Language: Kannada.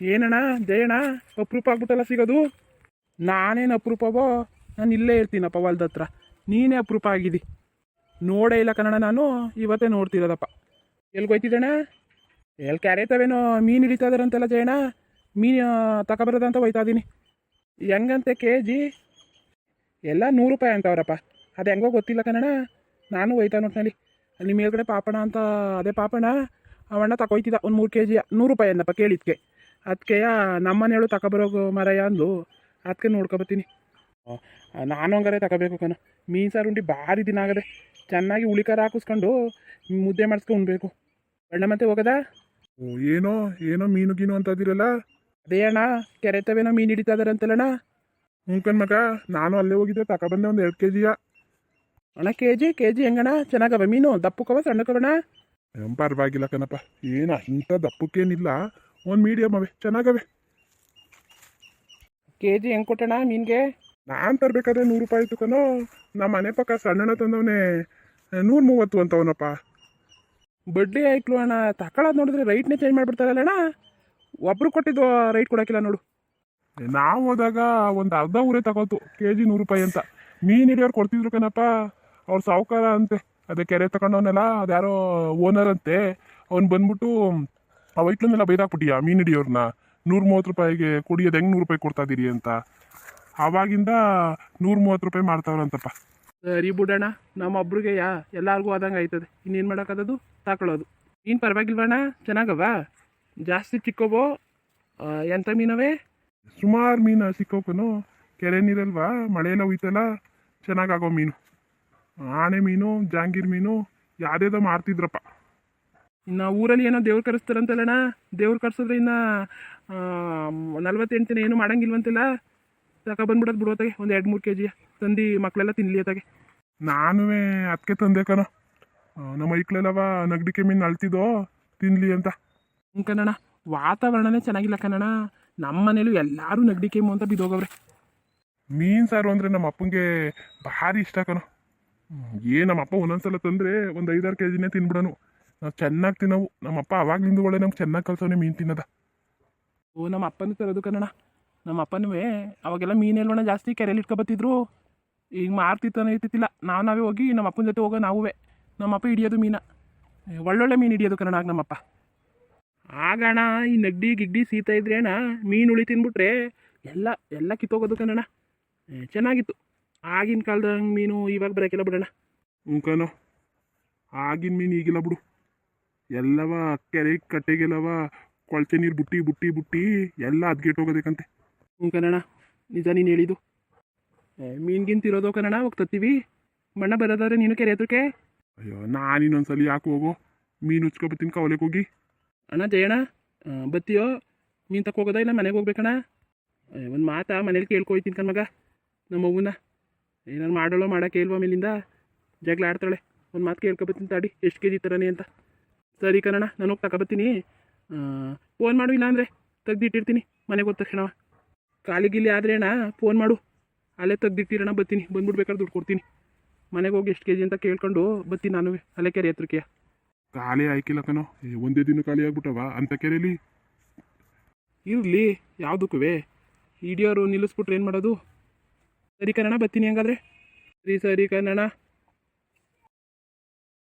ಏನಣ್ಣ, ಜಯಣ್ಣ, ಅಪರೂಪ ಆಗ್ಬಿಟ್ಟಲ್ಲ ಸಿಗೋದು? ನಾನೇನು ಅಪರೂಪವೋ? ನಾನು ಇಲ್ಲೇ ಇರ್ತೀನಪ್ಪ ಹೊಲ್ದ ಹತ್ರ ನೀನೇ ಅಪರೂಪ ಆಗಿದ್ದಿ ನೋಡೇ ಇಲ್ಲ ಕನ್ನಡ ನಾನು, ಇವತ್ತೇ ನೋಡ್ತಿರೋದಪ್ಪ. ಎಲ್ಲಿ ಹೋಯ್ತಿದ್ದಣ್ಣ ಎಲ್ಲಿ ಕ್ಯಾರೆತವೇನೋ ಮೀನು ಹಿಡಿತಾ ಇದಾರಂತೆಲ್ಲ ಜಯಣ್ಣ? ಮೀನು ತಗೊಬರೋದಂತ ಹೋಯ್ತಾ ಇದ್ದೀನಿ ಹೆಂಗಂತೆ ಕೆ ಜಿ? ಎಲ್ಲ ನೂರು ರೂಪಾಯಿ ಅಂತವ್ರಪ್ಪ. ಅದು ಹೆಂಗೋ ಗೊತ್ತಿಲ್ಲ ಕನ್ನಡ ನಾನು ಹೋಯ್ತಾ ನೋಟ್ನಲ್ಲಿ. ಅಲ್ಲಿ ಮೇಲ್ಗಡೆ ಪಾಪಣ ಅಂತ, ಅದೇ ಪಾಪಣ ಅವಣ್ಣ ತಗೋಯ್ತಿದ್ದ ಒಂದು ಮೂರು ಕೆ ಜಿ, ನೂರು ರೂಪಾಯಿ ಅಂದಪ್ಪ ಕೇಳಿದ್ಕೆ. ಅದಕ್ಕೆ ನಮ್ಮನೇಳು ತಗೊಬರೋ ಮರಯ್ಯ ಅಂದು ಅದಕ್ಕೆ ನೋಡ್ಕೊಬತ್ತೀನಿ ನಾನು ಹಂಗಾರೆ ತಗೋಬೇಕು ಕಣ. ಮೀನು ಸಾರು ಉಂಡಿ ಭಾರಿ ದಿನ ಆಗದೆ ಚೆನ್ನಾಗಿ ಉಳಿಕಾರ ಹಾಕಿಸ್ಕೊಂಡು ಮುದ್ದೆ ಮಾಡಿಸ್ಕೊಂಡು ಉಣ್ಬೇಕು. ಬಣ್ಣ ಮತ್ತೆ ಹೋಗದ? ಓ ಏನೋ ಏನೋ ಮೀನು ಗೀನು ಅಂತ ಅದಿರಲ್ಲ? ಅದೇ ಅಣ್ಣ ಕೆರೆ ತವೇನೋ ಮೀನು ಹಿಡಿತಾ ಇದಾರೆ ಅಂತಲ್ಲಣ್ಣ. ಹುಂಕನ್ ಮಗ ನಾನು ಅಲ್ಲೇ ಹೋಗಿದ್ದೆ ತಗೊಬಂದೆ ಒಂದು ಎರಡು ಕೆ ಜಿಯ ಅಣ್ಣ ಕೆ ಜಿ ಕೆ ಜಿ ಹೆಂಗಣ್ಣ? ಚೆನ್ನಾಗವ ಮೀನು? ದಪ್ಪಕ್ಕವ ಸಣ್ಣಕ್ಕವಣ್ಣ ಪರವಾಗಿಲ್ಲ ಕಣಪ್ಪ. ಏನ ಇಂಥ ದಪ್ಪಕ್ಕೇನಿಲ್ಲ. ಒಂದು ಮೀಡಿಯಮ್ ಅವೆ ಚೆನ್ನಾಗವೆ. ಕೆ ಜಿ ಹೆಂಗೆ ಕೊಟ್ಟಣ ಮೀನಿಗೆ? ನಾನು ತರಬೇಕಾದ್ರೆ ನೂರು ರೂಪಾಯಿ ಇತ್ತು ಕಣೋ. ನಮ್ಮ ಮನೆ ಪಕ್ಕ ಸಣ್ಣಣ್ಣ ತಂದವನೇ ನೂರು ಮೂವತ್ತು ಅಂತವನಪ್ಪ. ಬಡ್ಡಿ ಆಯ್ತು ಅಣ್ಣ ತಗೊಳ್ಳೋದು ನೋಡಿದ್ರೆ ರೈಟ್ನೇ ಚೇಂಜ್ ಮಾಡಿಬಿಡ್ತಾರಲ್ಲ ಅಣ್ಣ. ಒಬ್ರು ಕೊಟ್ಟಿದ್ದು ರೈಟ್ ಕೊಡೋಕ್ಕಿಲ್ಲ ನೋಡು. ನಾವು ಹೋದಾಗ ಒಂದು ಅರ್ಧ ಊರೇ ತಗೋತು ಕೆ ಜಿ ನೂರು ರೂಪಾಯಿ ಅಂತ. ಮೀನು ಹಿಡಿಯೋರು ಕೊಡ್ತಿದ್ರು ಕಣಪ್ಪ. ಅವ್ರು ಸಾವುಕಾರ ಅಂತೆ. ಅದೇ ಕೆರೆ ತಗೊಂಡವನೆಲ್ಲ ಅದ್ಯಾರೋ ಓನರ್ ಅಂತೆ. ಅವ್ನು ಬಂದ್ಬಿಟ್ಟು ಆ ವೈಟ್ಲನ್ನೆಲ್ಲ ಬೈದಾಕ್ಬಿಟ್ಟಿಯ? ಮೀನು ಹಿಡಿಯೋರ್ನ ನೂರ ಮೂವತ್ತು ರೂಪಾಯಿಗೆ ಕುಡಿಯೋದು ಹೆಂಗೆ ನೂರು ರೂಪಾಯಿ ಕೊಡ್ತಾ ಇದೀರಿ ಅಂತ. ಆವಾಗಿಂದ ನೂರ ಮೂವತ್ತು ರೂಪಾಯಿ ಮಾಡ್ತಾವ್ರಂತಪ್ಪ. ಸರಿ ಬಿಡೋಣ ನಮ್ಮೊಬ್ರಿಗೆ ಯಾ ಎಲ್ಲಾರ್ಗೂ ಆದಂಗೆ ಆಯ್ತದೆ. ಇನ್ನೇನು ಮಾಡೋಕ್ಕದದು? ತಾಕೊಳ್ಳೋದು ಮೀನು ಪರವಾಗಿಲ್ವಣ್ಣ? ಚೆನ್ನಾಗವ ಜಾಸ್ತಿ ಚಿಕ್ಕೋಬೋ ಎಂಥ ಮೀನವೇ? ಸುಮಾರು ಮೀನು ಸಿಕ್ಕೋಕನು ಕೆರೆ ನೀರಲ್ವಾ? ಮಳೆಯೆಲ್ಲ ಹುಯ್ತಲ್ಲ ಚೆನ್ನಾಗಾಗೋ ಮೀನು. ಆಣೆ ಮೀನು ಜಾಂಗೀರ್ ಮೀನು ಯಾವ್ದೇದೋ ಮಾರ್ತಿದ್ರಪ್ಪ. ಇನ್ನು ಊರಲ್ಲಿ ಏನೋ ದೇವ್ರು ಕರೆಸ್ತಾರಂತಲ್ಲಣ್ಣ? ದೇವ್ರು ಕರೆಸಿದ್ರೆ ಇನ್ನು ನಲ್ವತ್ತೆಂಟು ದಿನ ಏನು ಮಾಡಂಗಿಲ್ವಂತಿಲ್ಲ? ತಗೊಬಂದ್ಬಿಡೋದು ಬಿಡೋತಾಗೆ ಒಂದು ಎರಡು ಮೂರು ಕೆ ಜಿ ತಂದು ಮಕ್ಕಳೆಲ್ಲ ತಿನ್ಲಿ ಅತ್ತಾಗೆ. ನಾನು ಅದಕ್ಕೆ ತಂದೆ ಕಣ. ನಮ್ಮ ಐಕ್ಳೆಲ್ಲವ ನಗಡಿಕೆ ಮೀನು ಅಳ್ತಿದ್ದೋ ತಿನ್ಲಿ ಅಂತ. ಹ್ಞೂ ವಾತಾವರಣನೇ ಚೆನ್ನಾಗಿಲ್ಲ ಕನ್ನಡ ನಮ್ಮ ಮನೇಲೂ ಎಲ್ಲರೂ ನೆಗಡಿ ಕೆಮ್ಮು ಅಂತ ಬಿದ್ದೋಗವ್ರೆ. ಮೀನು ಸಾರು ಅಂದರೆ ನಮ್ಮ ಅಪ್ಪಂಗೆ ಭಾರಿ ಇಷ್ಟ ಕಣ. ಏ ನಮ್ಮ ಅಪ್ಪ ಒಂದೊಂದ್ಸಲ ತಂದರೆ ಒಂದು ಐದಾರು ಕೆ ಜಿನೇ ತಿನ್ಬಿಡೋನು. ನಾವು ಚೆನ್ನಾಗಿ ತಿನ್ನವು. ನಮ್ಮಪ್ಪ ಅವಾಗ್ಲಿಂದ ಒಳ್ಳೆ ನಮ್ಗೆ ಚೆನ್ನಾಗಿ ಕಲ್ಸವನೆ ಮೀನು ತಿನ್ನೋದ. ಓ ನಮ್ಮ ಅಪ್ಪನೂ ತರೋದು ಕನ್ನಡ. ನಮ್ಮ ಅಪ್ಪನೂ ಅವಾಗೆಲ್ಲ ಮೀನೆಲ್ಲೋಣ ಜಾಸ್ತಿ ಕೆರೆಯಲ್ಲಿ ಇಟ್ಕೊಬತ್ತಿದ್ರು ಈಗ ಮಾರ್ತಿತ್ತಾನೆ ಇರ್ತಿತ್ತಿಲ್ಲ. ನಾವು ನಾವೇ ಹೋಗಿ ನಮ್ಮ ಅಪ್ಪನ ಜೊತೆ ಹೋಗೋ ನಾವೇ ನಮ್ಮ ಅಪ್ಪ ಹಿಡಿಯೋದು ಮೀನ. ಏ, ಒಳ್ಳೊಳ್ಳೆ ಮೀನು ಹಿಡಿಯೋದು ಕನ್ನಡ ಆಗ ನಮ್ಮಪ್ಪ. ಆಗಣ ಈ ನಗ್ಡಿ ಗಿಡ್ಡಿ ಸೀತಾ ಇದ್ರೆ ಅಣ್ಣ ಮೀನು ಉಳಿ ತಿನ್ಬಿಟ್ರೆ ಎಲ್ಲ ಎಲ್ಲ ಕಿತ್ತೋಗೋದು ಕನ್ನಡ. ಚೆನ್ನಾಗಿತ್ತು. ಆಗಿನ ಕಾಲದ ಮೀನು ಇವಾಗ ಬರೋಕ್ಕೆಲ್ಲ ಬಿಡೋಣ. ಹ್ಞೂ ಉಂಕನೋ ಆಗಿನ ಮೀನು ಈಗಿಲ್ಲ ಬಿಡು. ಎಲ್ಲವ ಕೆರೆ ಕಟ್ಟೆಗೆಲ್ಲವ ಕೊಳಚೆ ನೀರು ಬುಟ್ಟಿ ಬುಟ್ಟಿ ಬುಟ್ಟಿ ಎಲ್ಲ ಅದ್ಗೆಟ್ಟೋಗೋದಕ್ಕಂತೆ ಹ್ಞೂ ಕನ್ನಡ. ನಿಜ ನೀನು ಹೇಳಿದ್ದು. ಮೀನ್ಗಿನ್ ತಿರೋದು ಕನ್ನಡ? ಹೋಗ್ತತ್ತೀವಿ ಮಣ್ಣ ಬರೋದಾದ್ರೆ ನೀನು ಕೆರೆ ಹತ್ರಕ್ಕೆ ಅಯ್ಯೋ, ನಾನು ಇನ್ನೊಂದ್ಸಲಿ ಯಾಕೆ ಹೋಗೋ? ಮೀನು ಉಚ್ಕೊಬತ್ತೀನಿ ಕವಲೆಗೆ ಹೋಗಿ. ಅಣ್ಣ, ಜಯಣ್ಣ ಬತ್ತಿಯೋ? ತಕ್ಕ ಹೋಗೋದಾ ಇಲ್ಲ ಮನೆಗೆ ಹೋಗ್ಬೇಕಣ್ಣ? ಒಂದು ಮಾತಾ ಮನೇಲಿ ಕೇಳ್ಕೊಯ್ತೀನಿ ಕಣ್ಮಗ ನಮ್ಮ ಮಗುನ ಏನಾರು ಮಾಡೋಳೋ ಮಾಡೋಕೆ ಇಲ್ವಾ ಮೇಲಿಂದ? ಜಗಳ ಆಡ್ತಾಳೆ ಒಂದು ಮಾತು ಕೇಳ್ಕೊಬತ್ತೀನಿ ತಾಡಿ. ಎಷ್ಟು ಕೆ ಜಿ ತರನಿ ಅಂತ. ಸರಿ ಕಣಣ್ಣ ನಾನು ಹೋಗಿ ಬರ್ತೀನಿ ಫೋನ್ ಮಾಡು ಇಲ್ಲಾಂದರೆ ತೆಗ್ದಿಟ್ಟಿರ್ತೀನಿ. ಮನೆಗೆ ಹೋದ ತಕ್ಷಣ ಕಾಲಿಗಿಲ್ಲಿ ಆದರೆ ಅಣ್ಣ ಫೋನ್ ಮಾಡು. ಅಲ್ಲೇ ತೆಗ್ದಿಟ್ಟಿರೋಣ ಬತ್ತೀನಿ ಬಂದ್ಬಿಡ್ಬೇಕಾದ್ರೆ ದುಡ್ಡು ಕೊಡ್ತೀನಿ. ಮನೆಗೆ ಹೋಗಿ ಎಷ್ಟು ಕೆ ಜಿ ಅಂತ ಕೇಳ್ಕೊಂಡು ಬತ್ತೀನಿ ನಾನು. ಅಲ್ಲೇ ಕೆರೆ ಹತ್ರಕ್ಕೆ. ಖಾಲಿ ಆಯ್ಕಿಲ್ಲ ಕಣೋ. ಒಂದೇ ದಿನ ಖಾಲಿ ಆಗ್ಬಿಟ್ಟವ. ಅಂತ ಕೆರೆಯಲ್ಲಿ ಇರಲಿ ಯಾವುದಕ್ಕೂ ಹಿಡಿಯೋರು ನಿಲ್ಲಿಸ್ಬಿಟ್ರೆ ಏನು ಮಾಡೋದು? ಸರಿ ಕನ್ನಡ ಬತ್ತೀನಿ ಹಂಗಾದ್ರೆ. ಸರಿ ಸರಿ ಕನ್ನಡ